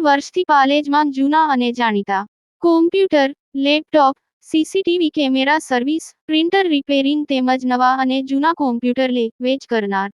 વર્ષથી પાલેજમાં જૂના અને જાણીતા. Computer laptop CCTV camera service printer repairing તેમજ નવા અને જૂના કોમ્પ્યુટર લે, વેચ કરનાર.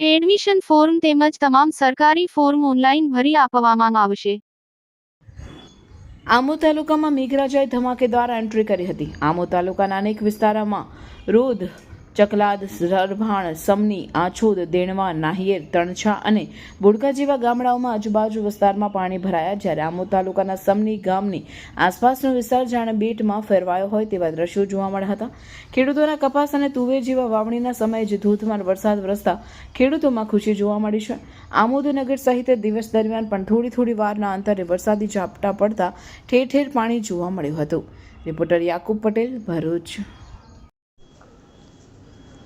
એડમિશન ફોર્મ તેમજ તમામ સરકારી ફોર્મ ઓનલાઈન ભરી આપવામાં આવશે. આમો તાલુકામાં મેઘરાજાએ ધમાકેદાર એન્ટ્રી કરી હતી. આમો તાલુકાના અનેક વિસ્તારોમાં રોધ ચકલાદ સરભાણ સમની, આછોદ, દેણવા, નાહિયેર, તણછા અને બોડકા જેવા ગામડાઓમાં આજુબાજુ વિસ્તારમાં પાણી ભરાયા જ્યારે આમોદ તાલુકાના સમની ગામની આસપાસનો વિસ્તાર જાણે બેટમાં ફેરવાયો હોય તેવા દ્રશ્યો જોવા મળ્યા હતા. ખેડૂતોના કપાસ અને તુવેર જેવા વાવણીના સમયે જ ધોધમાર વરસાદ વરસતા ખેડૂતોમાં ખુશી જોવા મળી છે. આમોદનગર સહિત દિવસ દરમિયાન પણ થોડી થોડી વારના અંતરે વરસાદી ઝાપટા પડતા ઠેર ઠેર પાણી જોવા મળ્યું હતું. રિપોર્ટર યાકુબ પટેલ, ભરૂચ.